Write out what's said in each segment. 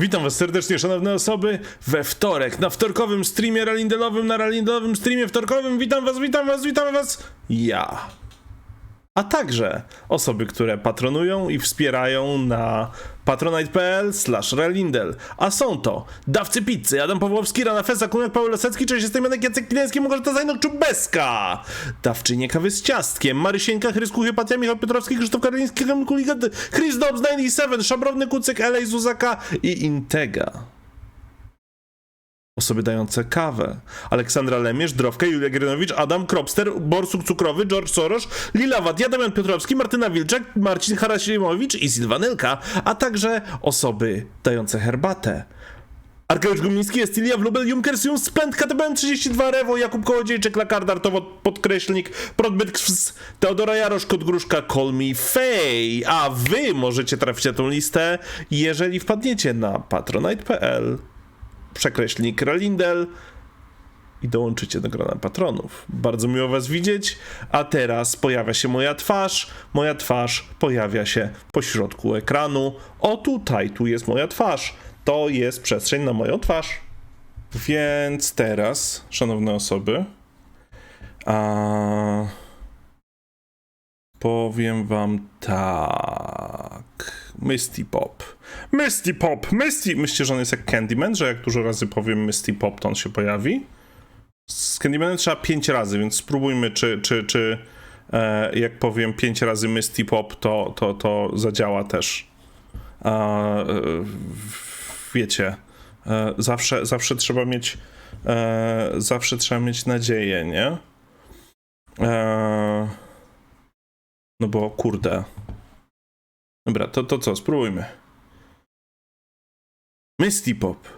Witam was serdecznie, szanowne osoby, we wtorek, na wtorkowym streamie ralindelowym, na ralindelowym streamie wtorkowym. Witam was, witam was, witam was, ja. A także osoby, które patronują i wspierają na patronite.pl slash relindel. A są to Dawcy Pizzy, Adam Pawłowski, Rana Fesa, Kunek, Paweł Lasecki, cześć, jestem Janek Jacek Kliński, Małgorzata Zajnok, Czubeska. Dawczynie kawy z ciastkiem, Marysieńka, Chrysku, Hypatia, Michał Piotrowski, Krzysztof Karliński, Kamil Kuligat, Chris Dobbs, 97, Szabrowny Kucyk, Elej Zuzaka i Intega. Osoby dające kawę. Aleksandra Lemierz, Drowka, Julia Grynowicz, Adam Kropster, Borsuk Cukrowy, George Soros, Lila Wad, Damian Piotrowski, Martyna Wilczak, Marcin Harasimowicz i Sylwanylka, a także osoby dające herbatę. Arkeusz Gumiński, Estilia, Wlubel, Junkersjum, Splend, KTBM 32, Rewo, Jakub Kołodziejczyk, Lakard, Artowo, Podkreślnik, Prodbyt, Kws, Teodora Jarosz, Kot Gruszka, Call Me Fej. A wy możecie trafić na tą listę, jeżeli wpadniecie na patronite.pl przekreślnik Ralindel i dołączycie do grona patronów. Bardzo miło was widzieć, a teraz pojawia się moja twarz. Moja twarz pojawia się po środku ekranu. O tutaj, tu jest moja twarz. To jest przestrzeń na moją twarz. Więc teraz, szanowne osoby, a... powiem wam tak. Misty Pop. Misty Pop! Misty! Myślicie, że on jest jak Candyman, że jak dużo razy powiem Misty Pop, to on się pojawi? Z Candymanem trzeba 5 razy, więc spróbujmy, czy, czy, czy e, jak powiem 5 razy Misty Pop, to, to, to zadziała też. E, wiecie, e, zawsze, zawsze trzeba mieć e, zawsze trzeba mieć nadzieję, nie? E, no bo kurde. Dobra, to, to co, spróbujmy. Misty Pop.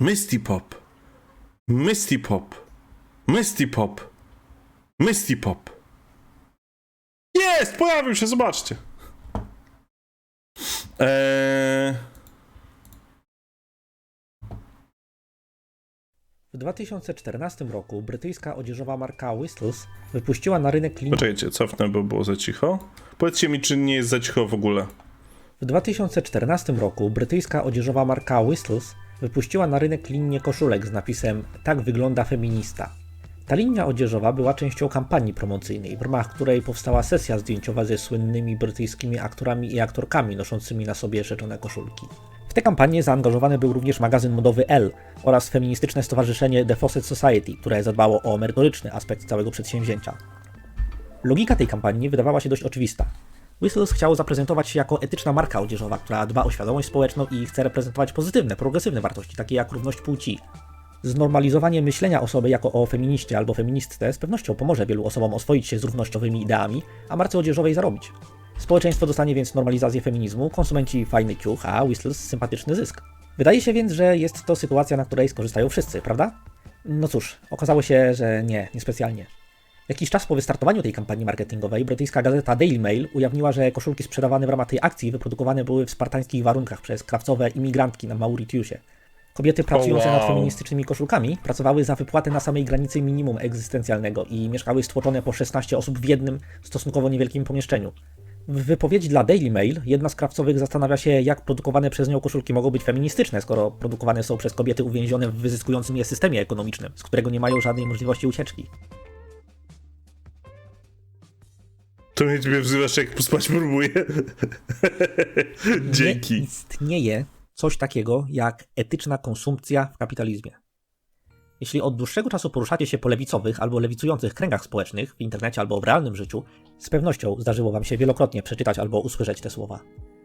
Misty Pop. Misty Pop. Misty Pop. Misty Pop. Jest! Pojawił się, zobaczcie. Eee... W 2014 roku brytyjska odzieżowa marka Whistles wypuściła na rynek linię. Poczekajcie, cofnę, bo było za cicho. Powiedzcie mi, czy nie jest za cicho w ogóle. W 2014 roku brytyjska odzieżowa marka Whistles wypuściła na rynek linię koszulek z napisem Tak wygląda feminista. Ta linia odzieżowa była częścią kampanii promocyjnej, w ramach której powstała sesja zdjęciowa ze słynnymi brytyjskimi aktorami i aktorkami noszącymi na sobie rzeczone koszulki. W tę kampanię zaangażowany był również magazyn modowy Elle oraz feministyczne stowarzyszenie The Fawcett Society, które zadbało o merytoryczny aspekt całego przedsięwzięcia. Logika tej kampanii wydawała się dość oczywista. Whistles chciał zaprezentować się jako etyczna marka odzieżowa, która dba o świadomość społeczną i chce reprezentować pozytywne, progresywne wartości, takie jak równość płci. Znormalizowanie myślenia osoby jako o feministie albo feministce z pewnością pomoże wielu osobom oswoić się z równościowymi ideami, a marce odzieżowej zarobić. Społeczeństwo dostanie więc normalizację feminizmu, konsumenci fajny ciuch, a Whistles sympatyczny zysk. Wydaje się więc, że jest to sytuacja, na której skorzystają wszyscy, prawda? No cóż, okazało się, że nie, niespecjalnie. Jakiś czas po wystartowaniu tej kampanii marketingowej brytyjska gazeta Daily Mail ujawniła, że koszulki sprzedawane w ramach tej akcji wyprodukowane były w spartańskich warunkach przez krawcowe imigrantki na Mauritiusie. Kobiety pracujące wow. nad feministycznymi koszulkami pracowały za wypłatę na samej granicy minimum egzystencjalnego i mieszkały stłoczone po 16 osób w jednym, stosunkowo niewielkim pomieszczeniu. W wypowiedzi dla Daily Mail jedna z krawcowych zastanawia się, jak produkowane przez nią koszulki mogą być feministyczne, skoro produkowane są przez kobiety uwięzione w wyzyskującym je systemie ekonomicznym, z którego nie mają żadnej możliwości ucieczki. To mnie ciebie wzywasz, jak pospać próbuję. Dzięki. Nie istnieje coś takiego jak etyczna konsumpcja w kapitalizmie. Jeśli od dłuższego czasu poruszacie się po lewicowych albo lewicujących kręgach społecznych, w internecie albo w realnym życiu, z pewnością zdarzyło Wam się wielokrotnie przeczytać albo usłyszeć te słowa.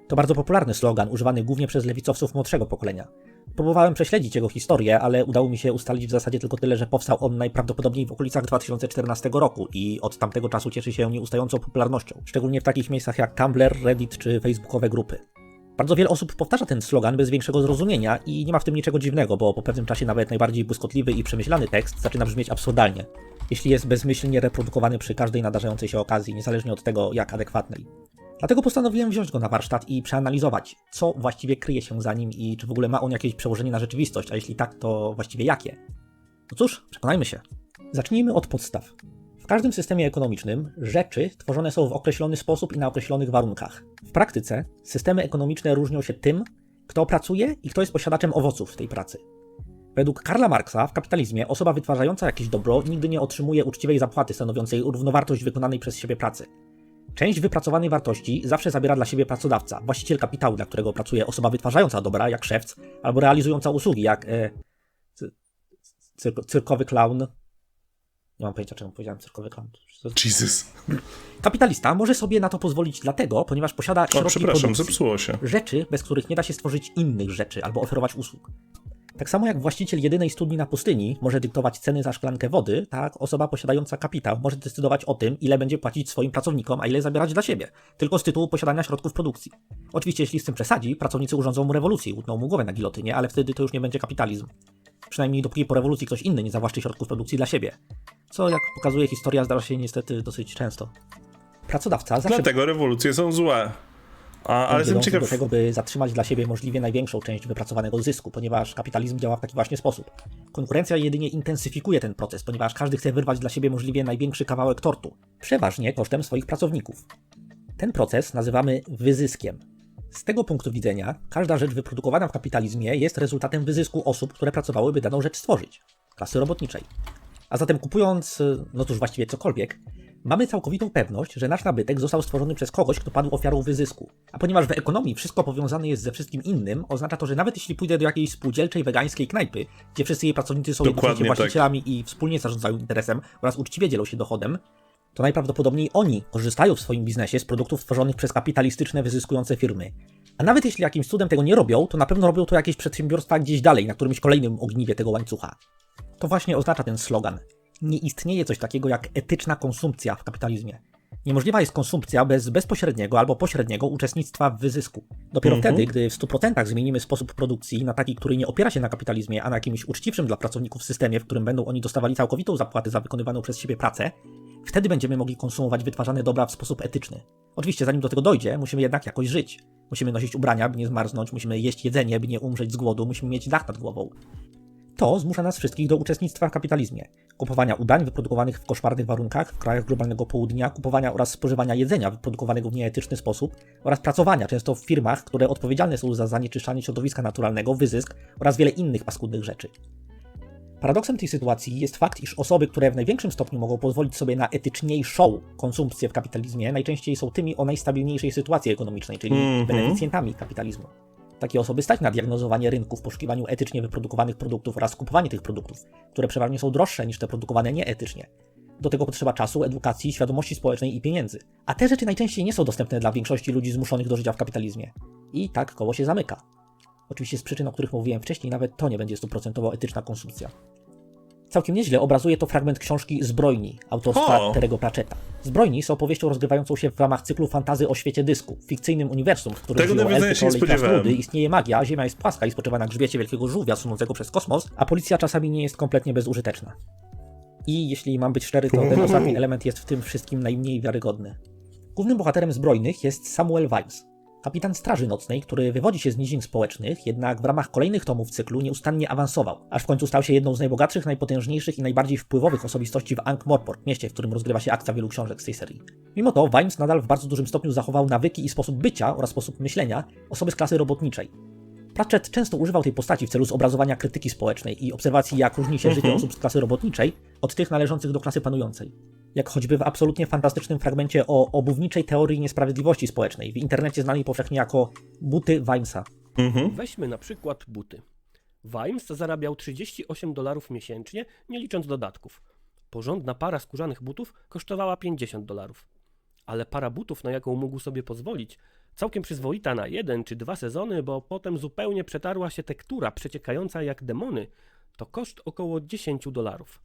To bardzo popularny slogan, używany głównie przez lewicowców młodszego pokolenia. Próbowałem prześledzić jego historię, ale udało mi się ustalić w zasadzie tylko tyle, że powstał on najprawdopodobniej w okolicach 2014 roku i od tamtego czasu cieszy się nieustającą popularnością, szczególnie w takich miejscach jak Tumblr, Reddit czy facebookowe grupy. Bardzo wiele osób powtarza ten slogan bez większego zrozumienia i nie ma w tym niczego dziwnego, bo po pewnym czasie nawet najbardziej błyskotliwy i przemyślany tekst zaczyna brzmieć absurdalnie, jeśli jest bezmyślnie reprodukowany przy każdej nadarzającej się okazji, niezależnie od tego, jak adekwatnej. Dlatego postanowiłem wziąć go na warsztat i przeanalizować, co właściwie kryje się za nim i czy w ogóle ma on jakieś przełożenie na rzeczywistość, a jeśli tak, to właściwie jakie. No cóż, przekonajmy się. Zacznijmy od podstaw. W każdym systemie ekonomicznym rzeczy tworzone są w określony sposób i na określonych warunkach. W praktyce systemy ekonomiczne różnią się tym, kto pracuje i kto jest posiadaczem owoców tej pracy. Według Karla Marksa w kapitalizmie osoba wytwarzająca jakieś dobro nigdy nie otrzymuje uczciwej zapłaty stanowiącej równowartość wykonanej przez siebie pracy. Część wypracowanej wartości zawsze zabiera dla siebie pracodawca, właściciel kapitału, dla którego pracuje osoba wytwarzająca dobra, jak szewc, albo realizująca usługi, jak e, cy, cyrko, cyrkowy klaun. Nie mam pojęcia, czemu powiedziałem cyrkowy klaun. Jesus. Kapitalista może sobie na to pozwolić dlatego, ponieważ posiada O, środki przepraszam, zepsuło się. Rzeczy, bez których nie da się stworzyć innych rzeczy albo oferować usług. Tak samo jak właściciel jedynej studni na pustyni może dyktować ceny za szklankę wody, tak osoba posiadająca kapitał może decydować o tym, ile będzie płacić swoim pracownikom, a ile zabierać dla siebie, tylko z tytułu posiadania środków produkcji. Oczywiście, jeśli z tym przesadzi, pracownicy urządzą mu rewolucję utną mu głowę na gilotynie, ale wtedy to już nie będzie kapitalizm. Przynajmniej dopóki po rewolucji ktoś inny nie zawłaszczy środków produkcji dla siebie. Co, jak pokazuje historia, zdarza się niestety dosyć często. Pracodawca zawsze Dlatego rewolucje są złe. A, ale jestem ciekaw. do tego, by zatrzymać dla siebie możliwie największą część wypracowanego zysku, ponieważ kapitalizm działa w taki właśnie sposób. Konkurencja jedynie intensyfikuje ten proces, ponieważ każdy chce wyrwać dla siebie możliwie największy kawałek tortu, przeważnie kosztem swoich pracowników. Ten proces nazywamy wyzyskiem. Z tego punktu widzenia, każda rzecz wyprodukowana w kapitalizmie jest rezultatem wyzysku osób, które pracowały, by daną rzecz stworzyć klasy robotniczej. A zatem kupując, y, no cóż, właściwie cokolwiek, mamy całkowitą pewność, że nasz nabytek został stworzony przez kogoś, kto padł ofiarą wyzysku. A ponieważ w ekonomii wszystko powiązane jest ze wszystkim innym, oznacza to, że nawet jeśli pójdę do jakiejś spółdzielczej wegańskiej knajpy, gdzie wszyscy jej pracownicy są jednocześnie tak. właścicielami i wspólnie zarządzają interesem oraz uczciwie dzielą się dochodem, to najprawdopodobniej oni korzystają w swoim biznesie z produktów stworzonych przez kapitalistyczne, wyzyskujące firmy. A nawet jeśli jakimś cudem tego nie robią, to na pewno robią to jakieś przedsiębiorstwa gdzieś dalej, na którymś kolejnym ogniwie tego łańcucha. To właśnie oznacza ten slogan. Nie istnieje coś takiego jak etyczna konsumpcja w kapitalizmie. Niemożliwa jest konsumpcja bez bezpośredniego albo pośredniego uczestnictwa w wyzysku. Dopiero Mhm. wtedy, gdy w 100% zmienimy sposób produkcji na taki, który nie opiera się na kapitalizmie, a na jakimś uczciwszym dla pracowników systemie, w którym będą oni dostawali całkowitą zapłatę za wykonywaną przez siebie pracę, wtedy będziemy mogli konsumować wytwarzane dobra w sposób etyczny. Oczywiście, zanim do tego dojdzie, musimy jednak jakoś żyć. Musimy nosić ubrania, by nie zmarznąć, musimy jeść jedzenie, by nie umrzeć z głodu, musimy mieć dach nad głową. To zmusza nas wszystkich do uczestnictwa w kapitalizmie. Kupowania ubrań wyprodukowanych w koszmarnych warunkach w krajach globalnego południa, kupowania oraz spożywania jedzenia wyprodukowanego w nieetyczny sposób oraz pracowania często w firmach, które odpowiedzialne są za zanieczyszczanie środowiska naturalnego, wyzysk oraz wiele innych paskudnych rzeczy. Paradoksem tej sytuacji jest fakt, iż osoby, które w największym stopniu mogą pozwolić sobie na etyczniejszą konsumpcję w kapitalizmie, najczęściej są tymi o najstabilniejszej sytuacji ekonomicznej, czyli Mhm. beneficjentami kapitalizmu. Takie osoby stać na diagnozowanie rynku w poszukiwaniu etycznie wyprodukowanych produktów oraz kupowanie tych produktów, które przeważnie są droższe niż te produkowane nieetycznie. Do tego potrzeba czasu, edukacji, świadomości społecznej i pieniędzy. A te rzeczy najczęściej nie są dostępne dla większości ludzi zmuszonych do życia w kapitalizmie. I tak koło się zamyka. Oczywiście z przyczyn, o których mówiłem wcześniej, nawet to nie będzie stuprocentowo etyczna konsumpcja. Całkiem nieźle obrazuje to fragment książki Zbrojni autorstwa O! Terego Pratchetta. Zbrojni są opowieścią rozgrywającą się w ramach cyklu fantazy o świecie dysku, fikcyjnym uniwersum, w którym Tego żyją elfy, i krasnoludy, istnieje magia, ziemia jest płaska i spoczywa na grzbiecie wielkiego żółwia sunącego przez kosmos, a policja czasami nie jest kompletnie bezużyteczna. I jeśli mam być szczery, to ten ostatni element jest w tym wszystkim najmniej wiarygodny. Głównym bohaterem zbrojnych jest Samuel Vimes, kapitan Straży Nocnej, który wywodzi się z nizin społecznych, jednak w ramach kolejnych tomów cyklu nieustannie awansował, aż w końcu stał się jedną z najbogatszych, najpotężniejszych i najbardziej wpływowych osobistości w Ankh-Morpork, mieście, w którym rozgrywa się akcja wielu książek z tej serii. Mimo to Vimes nadal w bardzo dużym stopniu zachował nawyki i sposób bycia oraz sposób myślenia osoby z klasy robotniczej. Pratchett często używał tej postaci w celu zobrazowania krytyki społecznej i obserwacji, jak różni się życie Mhm. osób z klasy robotniczej od tych należących do klasy panującej. Jak choćby w absolutnie fantastycznym fragmencie o obuwniczej teorii niesprawiedliwości społecznej, w internecie znanej powszechnie jako buty Vimesa. Mhm. Weźmy na przykład buty. Vimes zarabiał 38 dolarów miesięcznie, nie licząc dodatków. Porządna para skórzanych butów kosztowała 50 dolarów. Ale para butów, na jaką mógł sobie pozwolić, całkiem przyzwoita na jeden czy dwa sezony, bo potem zupełnie przetarła się tektura przeciekająca jak demony, to koszt około 10 dolarów.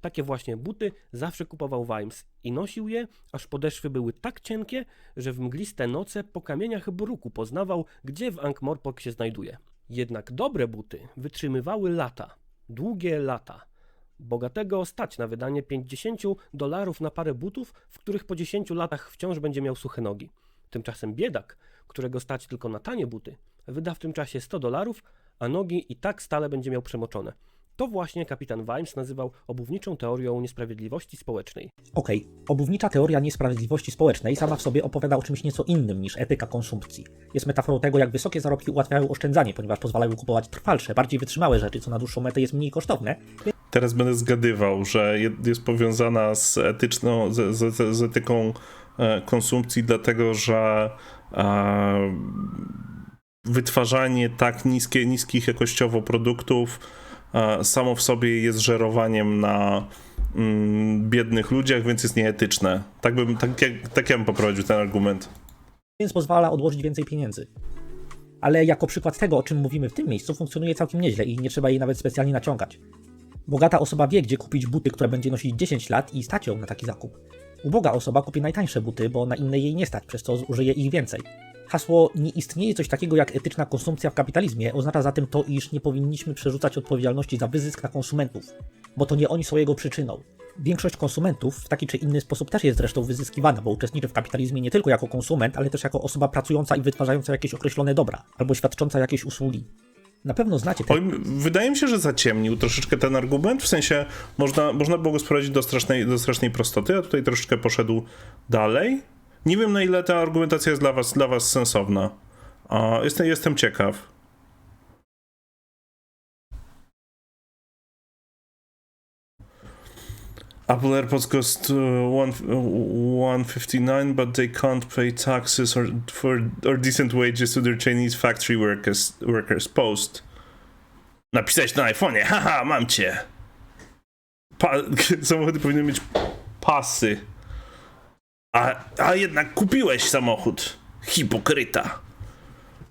Takie właśnie buty zawsze kupował Vimes i nosił je, aż podeszwy były tak cienkie, że w mgliste noce po kamieniach bruku poznawał, gdzie w Ankh-Morpork się znajduje. Jednak dobre buty wytrzymywały lata, długie lata. Bogatego stać na wydanie 50 dolarów na parę butów, w których po 10 latach wciąż będzie miał suche nogi. Tymczasem biedak, którego stać tylko na tanie buty, wyda w tym czasie 100 dolarów, a nogi i tak stale będzie miał przemoczone. To właśnie kapitan Vimes nazywał obuwniczą teorią niesprawiedliwości społecznej. Okej, obuwnicza teoria niesprawiedliwości społecznej sama w sobie opowiada o czymś nieco innym niż etyka konsumpcji. Jest metaforą tego, jak wysokie zarobki ułatwiają oszczędzanie, ponieważ pozwalają kupować trwalsze, bardziej wytrzymałe rzeczy, co na dłuższą metę jest mniej kosztowne, Teraz będę zgadywał, że je- jest powiązana z etyczną, z, z, z etyką e, konsumpcji, dlatego że e, wytwarzanie tak niskie, niskich jakościowo produktów samo w sobie jest żerowaniem na mm, biednych ludziach, więc jest nieetyczne. Tak, bym, tak, jak, tak ja bym poprowadził ten argument. więc pozwala odłożyć więcej pieniędzy. Ale jako przykład tego, o czym mówimy w tym miejscu, funkcjonuje całkiem nieźle i nie trzeba jej nawet specjalnie naciągać. Bogata osoba wie, gdzie kupić buty, które będzie nosić 10 lat i stać ją na taki zakup. Uboga osoba kupi najtańsze buty, bo na inne jej nie stać, przez co zużyje ich więcej. Hasło nie istnieje coś takiego jak etyczna konsumpcja w kapitalizmie oznacza zatem to, iż nie powinniśmy przerzucać odpowiedzialności za wyzysk na konsumentów, bo to nie oni są jego przyczyną. Większość konsumentów w taki czy inny sposób też jest zresztą wyzyskiwana, bo uczestniczy w kapitalizmie nie tylko jako konsument, ale też jako osoba pracująca i wytwarzająca jakieś określone dobra, albo świadcząca jakieś usługi. Na pewno znacie wydaje mi się, że zaciemnił troszeczkę ten argument, w sensie można, można było go sprowadzić do strasznej, do strasznej prostoty, a tutaj troszeczkę poszedł dalej. Nie wiem, na ile ta argumentacja jest dla was, dla was sensowna. A, jestem, jestem ciekaw. Apple AirPods cost uh, one, uh, 159 but they can't pay taxes or for or decent wages to their Chinese factory workers workers post. Napisać na iPhone'ie, haha, mam cię. Pa samochody powinny mieć pasy. A, a jednak kupiłeś samochód. Hipokryta.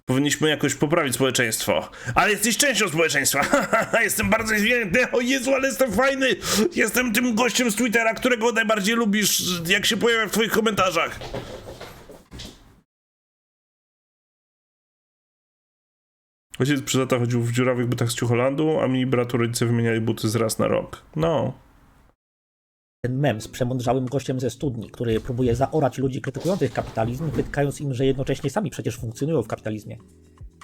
Powinniśmy jakoś poprawić społeczeństwo. Ale jesteś częścią społeczeństwa. jestem bardzo zwierzęty. O Jezu, ale jestem fajny. Jestem tym gościem z Twittera, którego najbardziej lubisz, jak się pojawia w twoich komentarzach. Ojciec przez lata chodził w dziurawych butach z Ciucholandu, a mi bratu rodzice wymieniali buty z raz na rok. No. Ten mem z przemądrzałym gościem ze studni, który próbuje zaorać ludzi krytykujących kapitalizm, wytykając im, że jednocześnie sami przecież funkcjonują w kapitalizmie.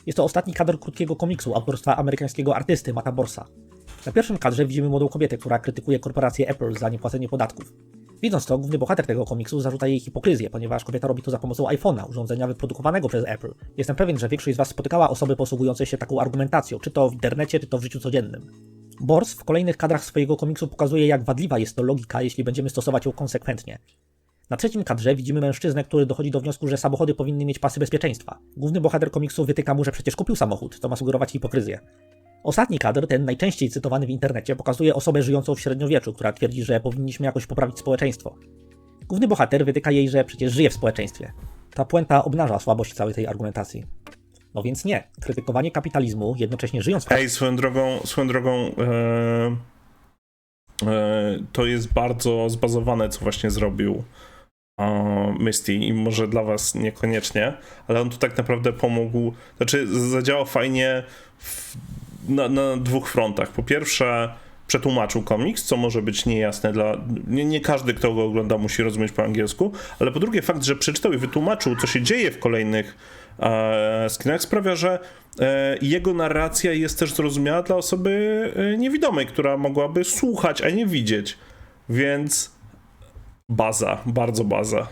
Jest to ostatni kadr krótkiego komiksu autorstwa amerykańskiego artysty Mata Borsa. Na pierwszym kadrze widzimy młodą kobietę, która krytykuje korporację Apple za niepłacenie podatków. Widząc to, główny bohater tego komiksu zarzuca jej hipokryzję, ponieważ kobieta robi to za pomocą iPhone'a, urządzenia wyprodukowanego przez Apple. Jestem pewien, że większość z Was spotykała osoby posługujące się taką argumentacją, czy to w internecie, czy to w życiu codziennym. Bors w kolejnych kadrach swojego komiksu pokazuje, jak wadliwa jest to logika, jeśli będziemy stosować ją konsekwentnie. Na trzecim kadrze widzimy mężczyznę, który dochodzi do wniosku, że samochody powinny mieć pasy bezpieczeństwa. Główny bohater komiksu wytyka mu, że przecież kupił samochód, to ma sugerować hipokryzję. Ostatni kadr, ten najczęściej cytowany w internecie, pokazuje osobę żyjącą w średniowieczu, która twierdzi, że powinniśmy jakoś poprawić społeczeństwo. Główny bohater wytyka jej, że przecież żyje w społeczeństwie. Ta puenta obnaża słabość całej tej argumentacji. No więc nie. Krytykowanie kapitalizmu, jednocześnie żyjąc w Ej, swoją drogą, swoją drogą e, e, to jest bardzo zbazowane, co właśnie zrobił Misty i może dla was niekoniecznie, ale on tu tak naprawdę pomógł, znaczy zadziałał fajnie w, na, na dwóch frontach. Po pierwsze przetłumaczył komiks, co może być niejasne dla... Nie, nie każdy, kto go ogląda, musi rozumieć po angielsku, ale po drugie fakt, że przeczytał i wytłumaczył, co się dzieje w kolejnych e, skinach sprawia, że e, jego narracja jest też zrozumiała dla osoby e, niewidomej, która mogłaby słuchać, a nie widzieć. Więc baza, bardzo baza.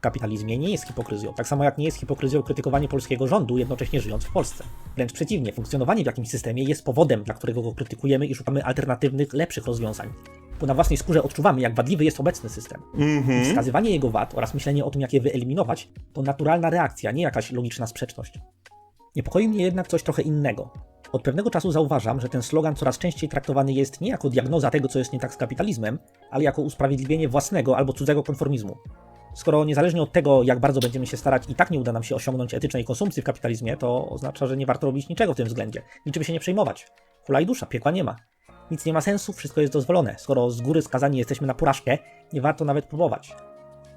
Kapitalizmie nie jest hipokryzją, tak samo jak nie jest hipokryzją krytykowanie polskiego rządu, jednocześnie żyjąc w Polsce. Wręcz przeciwnie, funkcjonowanie w jakimś systemie jest powodem, dla którego go krytykujemy i szukamy alternatywnych, lepszych rozwiązań. Bo na własnej skórze odczuwamy, jak wadliwy jest obecny system. Mhm. Wskazywanie jego wad oraz myślenie o tym, jak je wyeliminować, to naturalna reakcja, nie jakaś logiczna sprzeczność. Niepokoi mnie jednak coś trochę innego. Od pewnego czasu zauważam, że ten slogan coraz częściej traktowany jest nie jako diagnoza tego, co jest nie tak z kapitalizmem, ale jako usprawiedliwienie własnego albo cudzego konformizmu. Skoro niezależnie od tego, jak bardzo będziemy się starać, i tak nie uda nam się osiągnąć etycznej konsumpcji w kapitalizmie, to oznacza, że nie warto robić niczego w tym względzie. Niczym się nie przejmować. Kula i dusza, piekła nie ma. Nic nie ma sensu, wszystko jest dozwolone. Skoro z góry skazani jesteśmy na porażkę, nie warto nawet próbować.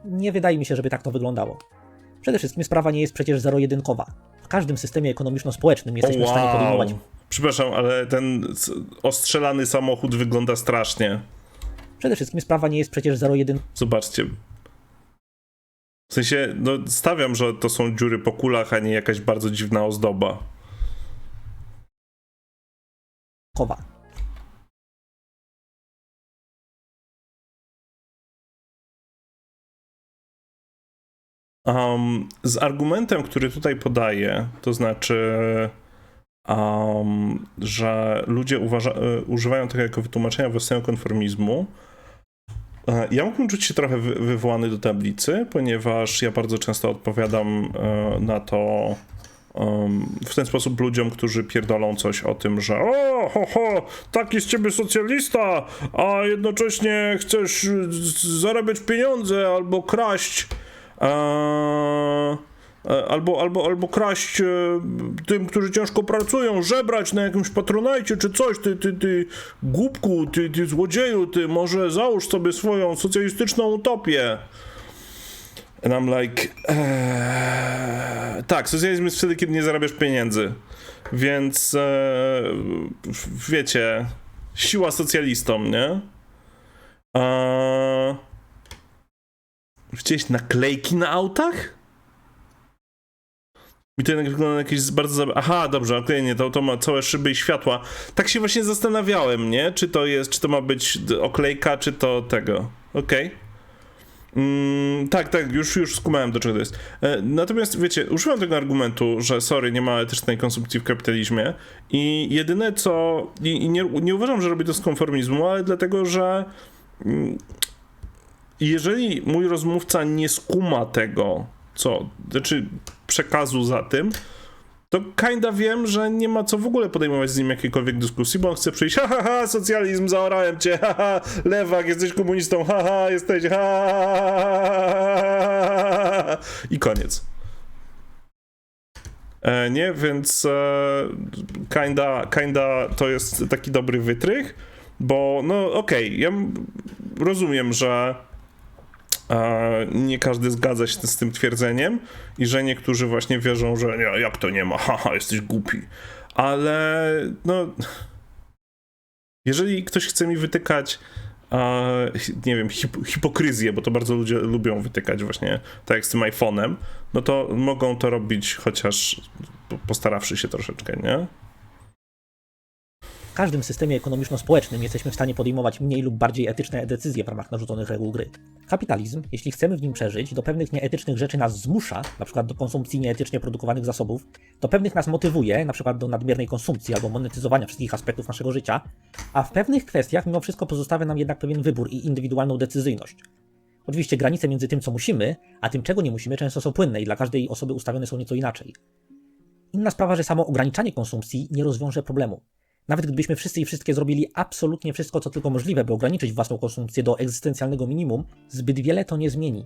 Nie wydaje mi się, żeby tak to wyglądało. Przede wszystkim sprawa nie jest przecież zero-jedynkowa. W każdym systemie ekonomiczno-społecznym jesteśmy w stanie podejmować Przepraszam, ale ten ostrzelany samochód wygląda strasznie. Przede wszystkim sprawa nie jest przecież zero-jedynkowa. Zobaczcie. W sensie, no stawiam, że to są dziury po kulach, a nie jakaś bardzo dziwna ozdoba. Kowa. Um, z argumentem, który tutaj podaję, to znaczy, um, że ludzie uważa, e, używają tego jako wytłumaczenia własnego konformizmu, ja mógłbym czuć się trochę wy, wywołany do tablicy, ponieważ ja bardzo często odpowiadam e, na to w ten sposób ludziom, którzy pierdolą coś o tym, że o, ho, ho, taki z ciebie socjalista, a jednocześnie chcesz zarabiać pieniądze albo kraść. Eee, albo, albo, albo kraść e, tym, którzy ciężko pracują, żebrać na jakimś patronajcie czy coś, ty, ty, ty głupku, ty, ty złodzieju, ty może załóż sobie swoją socjalistyczną utopię. And I'm like, eee, tak, socjalizm jest wtedy, kiedy nie zarabiasz pieniędzy. Więc e, wiecie, siła socjalistom, nie? Eee, Widziałeś naklejki na autach? Mi to jednak wygląda na jakieś bardzo... Aha, dobrze, okej, nie, to, to ma całe szyby i światła. Tak się właśnie zastanawiałem, nie? Czy to jest, czy to ma być oklejka, czy to tego. Okej. Mm, tak, tak, już, już skumałem do czego to jest. E, natomiast wiecie, używam tego argumentu, że sorry, nie ma etycznej konsumpcji w kapitalizmie i jedyne co... I, i nie, nie uważam, że robię to z konformizmu, ale dlatego, że... Mm, jeżeli mój rozmówca nie skuma tego, co, znaczy przekazu za tym, to kinda wiem, że nie ma co w ogóle podejmować z nim jakiejkolwiek dyskusji, bo on chce przyjść, ha, ha, ha, socjalizm, zaorałem cię, ha, ha, lewak, jesteś komunistą, ha, ha, jesteś, ha, ha, ha, i koniec. E, nie, więc e, kinda, kinda to jest taki dobry wytrych, bo no okej, ja m- rozumiem, że nie każdy zgadza się z tym twierdzeniem i że niektórzy właśnie wierzą, że nie, jak to nie ma, haha, jesteś głupi. Ale no, jeżeli ktoś chce mi wytykać nie wiem, hip, hipokryzję, bo to bardzo ludzie lubią wytykać właśnie, tak jak z tym iPhone'em, no to mogą to robić chociaż po- postarawszy się troszeczkę, nie? Każdym systemie ekonomiczno-społecznym jesteśmy w stanie podejmować mniej lub bardziej etyczne decyzje w ramach narzuconych reguł gry. Kapitalizm, jeśli chcemy w nim przeżyć, do pewnych nieetycznych rzeczy nas zmusza, np. do konsumpcji nieetycznie produkowanych zasobów, do pewnych nas motywuje, np. do nadmiernej konsumpcji albo monetyzowania wszystkich aspektów naszego życia, a w pewnych kwestiach mimo wszystko pozostawia nam jednak pewien wybór i indywidualną decyzyjność. Oczywiście granice między tym, co musimy, a tym, czego nie musimy, często są płynne i dla każdej osoby ustawione są nieco inaczej. Inna sprawa, że samo ograniczanie konsumpcji nie rozwiąże problemu. Nawet gdybyśmy wszyscy i wszystkie zrobili absolutnie wszystko, co tylko możliwe, by ograniczyć własną konsumpcję do egzystencjalnego minimum, zbyt wiele to nie zmieni.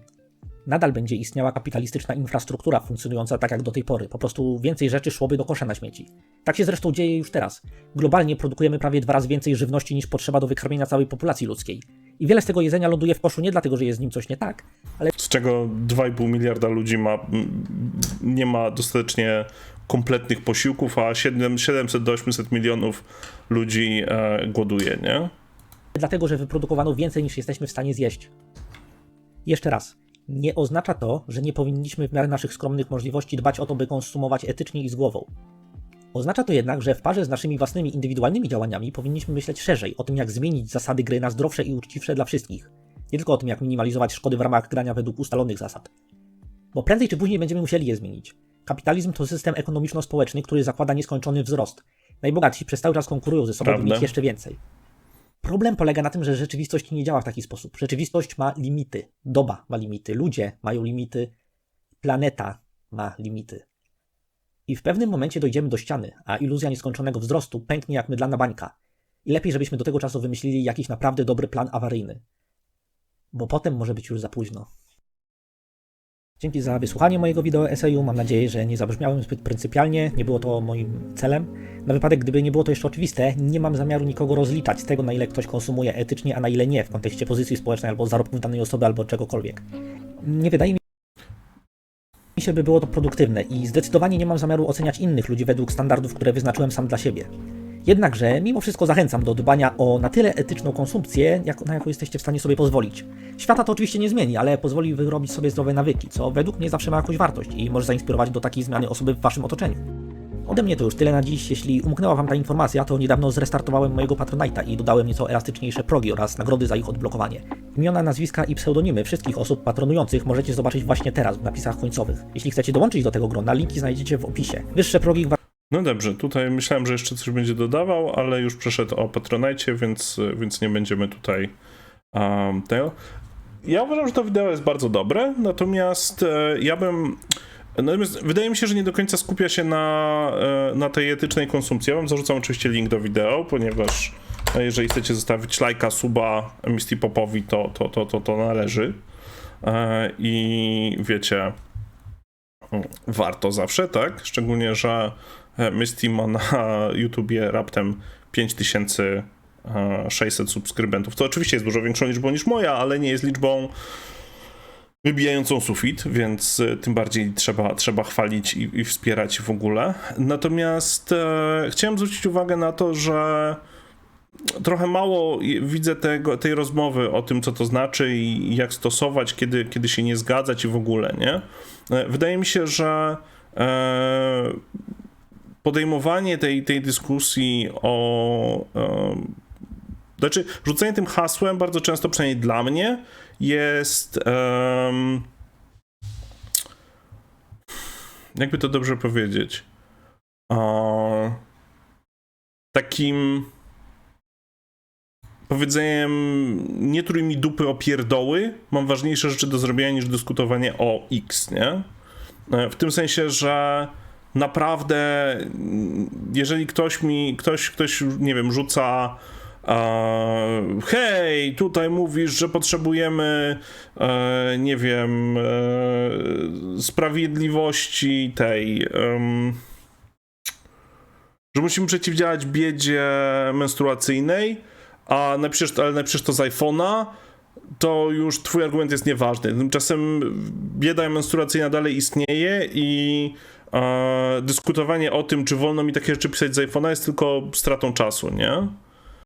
Nadal będzie istniała kapitalistyczna infrastruktura funkcjonująca tak jak do tej pory. Po prostu więcej rzeczy szłoby do kosza na śmieci. Tak się zresztą dzieje już teraz. Globalnie produkujemy prawie dwa razy więcej żywności niż potrzeba do wykarmienia całej populacji ludzkiej. I wiele z tego jedzenia ląduje w koszu nie dlatego, że jest z nim coś nie tak, z czego 2,5 miliarda ludzi ma, nie ma dostatecznie kompletnych posiłków, a 7, 700 do 800 milionów ludzi e, głoduje, nie? dlatego, że wyprodukowano więcej niż jesteśmy w stanie zjeść. Jeszcze raz. Nie oznacza to, że nie powinniśmy w miarę naszych skromnych możliwości dbać o to, by konsumować etycznie i z głową. Oznacza to jednak, że w parze z naszymi własnymi indywidualnymi działaniami powinniśmy myśleć szerzej o tym, jak zmienić zasady gry na zdrowsze i uczciwsze dla wszystkich. Nie tylko o tym, jak minimalizować szkody w ramach grania według ustalonych zasad. Bo prędzej czy później będziemy musieli je zmienić. Kapitalizm to system ekonomiczno-społeczny, który zakłada nieskończony wzrost. Najbogatsi przez cały czas konkurują ze sobą, by mieć jeszcze więcej. Problem polega na tym, że rzeczywistość nie działa w taki sposób. Rzeczywistość ma limity. Doba ma limity, ludzie mają limity, planeta ma limity. I w pewnym momencie dojdziemy do ściany, a iluzja nieskończonego wzrostu pęknie jak mydlana bańka. I lepiej, żebyśmy do tego czasu wymyślili jakiś naprawdę dobry plan awaryjny. Bo potem może być już za późno. Dzięki za wysłuchanie mojego wideo eseju. Mam nadzieję, że nie zabrzmiałem zbyt pryncypialnie, nie było to moim celem. Na wypadek, gdyby nie było to jeszcze oczywiste, nie mam zamiaru nikogo rozliczać z tego, na ile ktoś konsumuje etycznie, a na ile nie, w kontekście pozycji społecznej albo zarobków danej osoby, albo czegokolwiek. Nie wydaje mi się, by było to produktywne i zdecydowanie nie mam zamiaru oceniać innych ludzi według standardów, które wyznaczyłem sam dla siebie. Jednakże, mimo wszystko zachęcam do dbania o na tyle etyczną konsumpcję, jak, na jaką jesteście w stanie sobie pozwolić. Świata to oczywiście nie zmieni, ale pozwoli wyrobić sobie zdrowe nawyki, co według mnie zawsze ma jakąś wartość i może zainspirować do takiej zmiany osoby w waszym otoczeniu. Ode mnie to już tyle na dziś. Jeśli umknęła Wam ta informacja, to niedawno zrestartowałem mojego Patronite'a i dodałem nieco elastyczniejsze progi oraz nagrody za ich odblokowanie. Imiona, nazwiska i pseudonimy wszystkich osób patronujących możecie zobaczyć właśnie teraz w napisach końcowych. Jeśli chcecie dołączyć do tego grona, linki znajdziecie w opisie. Wyższe progi No dobrze, tutaj myślałem, że jeszcze coś będzie dodawał, ale już przeszedł o Patronite, więc, więc nie będziemy tutaj um, tego. Ja uważam, że to wideo jest bardzo dobre, natomiast e, ja bym. Natomiast wydaje mi się, że nie do końca skupia się na, e, na tej etycznej konsumpcji. Ja wam zarzucam oczywiście link do wideo, ponieważ e, jeżeli chcecie zostawić lajka, suba Misty Popowi, to, to, to, to, to należy. E, I wiecie, warto zawsze, tak? Szczególnie, że Misty ma na YouTubie raptem 5600 subskrybentów, co oczywiście jest dużo większą liczbą niż moja, ale nie jest liczbą wybijającą sufit, więc e, tym bardziej trzeba, trzeba chwalić i, i wspierać w ogóle. Natomiast e, chciałem zwrócić uwagę na to, że trochę mało widzę tego, tej rozmowy o tym, co to znaczy i jak stosować, kiedy, kiedy się nie zgadzać i w ogóle, nie? E, Wydaje mi się, że e, podejmowanie tej, tej dyskusji o. E, znaczy, rzucenie tym hasłem bardzo często, przynajmniej dla mnie, jest. em, jakby to dobrze powiedzieć? O, takim powiedzeniem nie trój mi dupy o pierdoły, mam ważniejsze rzeczy do zrobienia niż dyskutowanie o X, nie? E, W tym sensie, że naprawdę mm, jeżeli ktoś mi, ktoś, ktoś, nie wiem, rzuca hej, tutaj mówisz, że potrzebujemy e, nie wiem e, sprawiedliwości tej że musimy przeciwdziałać biedzie menstruacyjnej, a napiszesz, ale napiszesz to z iPhone'a, to już twój argument jest nieważny. Tymczasem bieda menstruacyjna dalej istnieje i e, dyskutowanie o tym, czy wolno mi takie rzeczy pisać z iPhone'a jest tylko stratą czasu, nie?